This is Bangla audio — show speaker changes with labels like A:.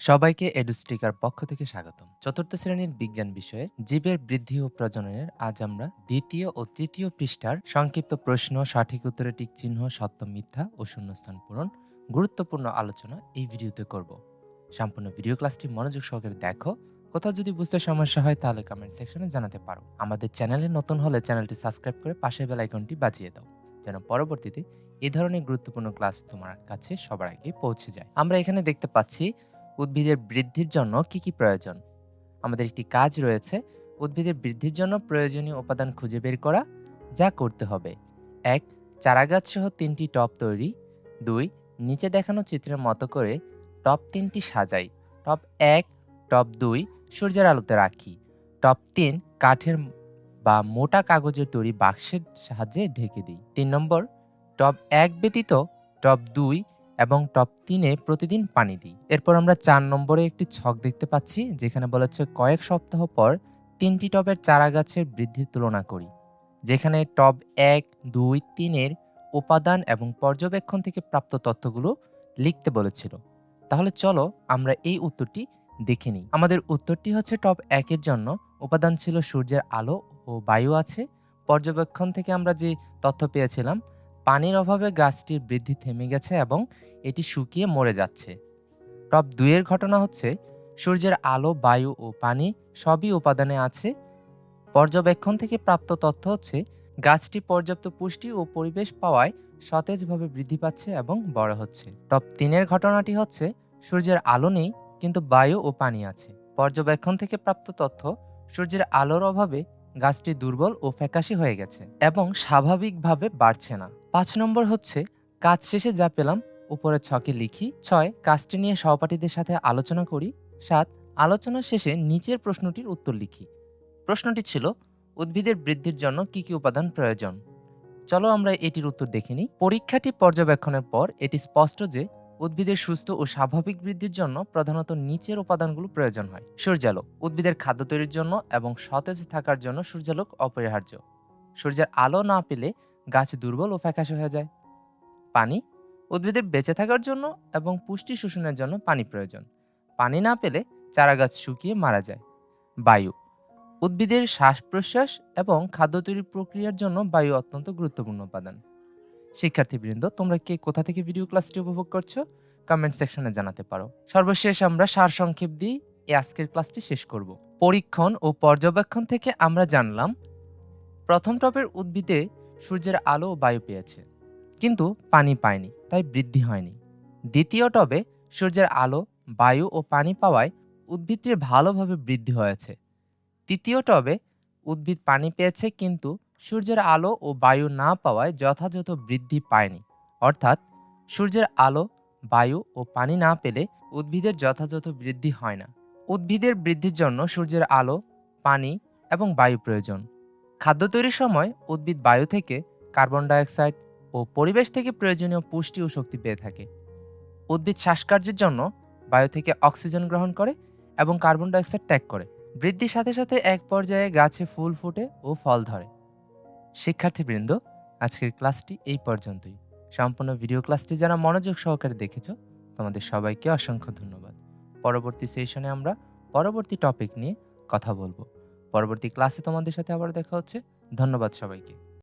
A: সবাইকে এডুস্টিকার পক্ষ থেকে স্বাগতম। চতুর্থ শ্রেণির বিজ্ঞান বিষয়ে জীবের বৃদ্ধি ও প্রজননের আজ আমরা দ্বিতীয় ও তৃতীয় পৃষ্ঠার সংক্ষিপ্ত প্রশ্ন, সঠিক উত্তরে টিক চিহ্ন, সত্য মিথ্যা ও শূন্যস্থান পূরণ গুরুত্বপূর্ণ আলোচনা এই ভিডিওতে করব। সম্পূর্ণ ভিডিও ক্লাসটি মনোযোগ সহকারে দেখো। কোথাও যদি বুঝতে সমস্যা হয় তাহলে কমেন্ট সেকশনে জানাতে পারো। আমাদের চ্যানেলে নতুন হলে চ্যানেলটি সাবস্ক্রাইব করে পাশের বেল আইকনটি বাজিয়ে দাও, যেন পরবর্তীতে এ ধরনের গুরুত্বপূর্ণ ক্লাস তোমার কাছে সবার আগে পৌঁছে যায়। আমরা এখানে দেখতে পাচ্ছি উদ্ভিদের বৃদ্ধির জন্য কি কি প্রয়োজন? আমাদের একটি কাজ রয়েছে উদ্ভিদের বৃদ্ধির জন্য প্রয়োজনীয় উপাদান খুঁজে বের করা, যা করতে হবে। এক চারাগাছ সহ তিনটি টপ তৈরি। দুই, নিচে দেখানো চিত্রের মতো করে টপ তিনটি সাজাই। টপ এক টপ দুই, সূর্যের আলোতে রাখি। টপ তিন, কাঠের বা মোটা কাগজের তৈরি বাক্সের সাহায্যে ঢেকে দিই। তিন নম্বর টপ এক ব্যতীত টপ দুই এবং টপ তিনে প্রতিদিন পানি দিই। এরপর আমরা চার নম্বরে একটি ছক দেখতে পাচ্ছি, যেখানে বলা হচ্ছে কয়েক সপ্তাহ পর তিনটি টবের চারা গাছের বৃদ্ধির তুলনা করি, যেখানে টব এক, দুই, তিনের উপাদান এবং পর্যবেক্ষণ থেকে প্রাপ্ত তথ্যগুলো লিখতে বলেছিল। তাহলে চলো আমরা এই উত্তরটি দেখে নিই। আমাদের উত্তরটি হচ্ছে টপ একের জন্য উপাদান ছিল সূর্যের আলো ও বায়ু আছে। পর্যবেক্ষণ থেকে আমরা যে তথ্য পেয়েছিলাম পানির অভাবে গাছটির বৃদ্ধি থেমে গেছে এবং এটি শুকিয়ে মরে যাচ্ছে। টপ দুইয়ের ঘটনা হচ্ছে, সূর্যের আলো, বায়ু ও পানি সবই উপাদানে আছে। পর্যবেক্ষণ থেকে প্রাপ্ত তথ্য হচ্ছে, গাছটি পর্যাপ্ত পুষ্টি ও পরিবেশ পাওয়ায় সতেজভাবে বৃদ্ধি পাচ্ছে এবং বড় হচ্ছে। টপ তিনের ঘটনাটি হচ্ছে, সূর্যের আলো নেই, কিন্তু বায়ু ও পানি আছে। পর্যবেক্ষণ থেকে প্রাপ্ত তথ্য, সূর্যের আলোর অভাবে গাছটি দুর্বল ও ফ্যাকাশি হয়ে গেছে এবং স্বাভাবিকভাবে বাড়ছে না। পাঁচ নম্বর হচ্ছে, কাজ শেষে যা পেলাম উপরে ছকে লিখি। ছয়, কাজটি নিয়ে সহপাঠীদের সাথে আলোচনা করি। সাত আলোচনা শেষে নিচের প্রশ্নটির উত্তর লিখি। প্রশ্নটি ছিল, উদ্ভিদের বৃদ্ধির জন্য কি কি উপাদান প্রয়োজন? চলো আমরা এটির উত্তর দেখে নিই। পরীক্ষাটি পর্যবেক্ষণের পর, এটি স্পষ্ট যে, উদ্ভিদের সুস্থ ও স্বাভাবিক বৃদ্ধির জন্য প্রধানত নিচের উপাদানগুলো প্রয়োজন হয়। সূর্যালোক, উদ্ভিদের খাদ্য তৈরির জন্য এবং সতেজ থাকার জন্য সূর্যালোক অপরিহার্য। সূর্যের আলো না পেলে গাছ দুর্বল ও ফ্যাকাশে হয়ে যায়। পানি উদ্ভিদের বেঁচে থাকার জন্য এবং পুষ্টি শোষণের জন্য পানি প্রয়োজন। পানি না পেলে চারা গাছ শুকিয়ে মারা যায়। বায়ু উদ্ভিদের শ্বাস প্রশ্বাস এবং খাদ্য তৈরির প্রক্রিয়ার জন্য বায়ু অত্যন্ত গুরুত্বপূর্ণ উপাদান। শিক্ষার্থীবৃন্দ, তোমরা কে কোথা থেকে ভিডিও ক্লাসটি উপভোগ করছ? কমেন্ট সেকশনে জানাতে পারো। সর্বশেষ আমরা সারসংক্ষেপ দিয়ে এই আজকের ক্লাসটি শেষ করব। পরীক্ষণ ও পর্যবেক্ষণ থেকে আমরা জানলাম, প্রথম টপের উদ্ভিদে সূর্যের আলো বায়ু পেয়েছে, কিন্তু পানি পায়নি, তাই বৃদ্ধি হয়নি। দ্বিতীয় টবে সূর্যের আলো, বায়ু ও পানি পাওয়ায় উদ্ভিদটির ভালোভাবে বৃদ্ধি হয়েছে। তৃতীয় টবে উদ্ভিদ পানি পেয়েছে, কিন্তু সূর্যের আলো ও বায়ু না পাওয়ায় যথাযথ বৃদ্ধি পায়নি। অর্থাৎ সূর্যের আলো, বায়ু ও পানি না পেলে উদ্ভিদের যথাযথ বৃদ্ধি হয় না। উদ্ভিদের বৃদ্ধির জন্য সূর্যের আলো, পানি এবং বায়ু প্রয়োজন। খাদ্য তৈরির সময় উদ্ভিদ বায়ু থেকে কার্বন ডাইঅক্সাইড ও পরিবেশ থেকে প্রয়োজনীয় পুষ্টি ও শক্তি পেয়ে থাকে। উদ্ভিদ শ্বাসকার্যের জন্য বায়ু থেকে অক্সিজেন গ্রহণ করে এবং কার্বন ডাইঅক্সাইড ত্যাগ করে। বৃদ্ধির সাথে সাথে এক পর্যায়ে গাছে ফুল ফোটে ও ফল ধরে। শিক্ষার্থীবৃন্দ, আজকের ক্লাসটি এই পর্যন্তই। সম্পূর্ণ ভিডিও ক্লাসটি যারা মনোযোগ সহকারে দেখেছ, তোমাদের সবাইকে অসংখ্য ধন্যবাদ। পরবর্তী সেশনে আমরা পরবর্তী টপিক নিয়ে কথা বলব। পরবর্তী ক্লাসে তোমাদের সাথে আবার দেখা হচ্ছে। ধন্যবাদ সবাইকে।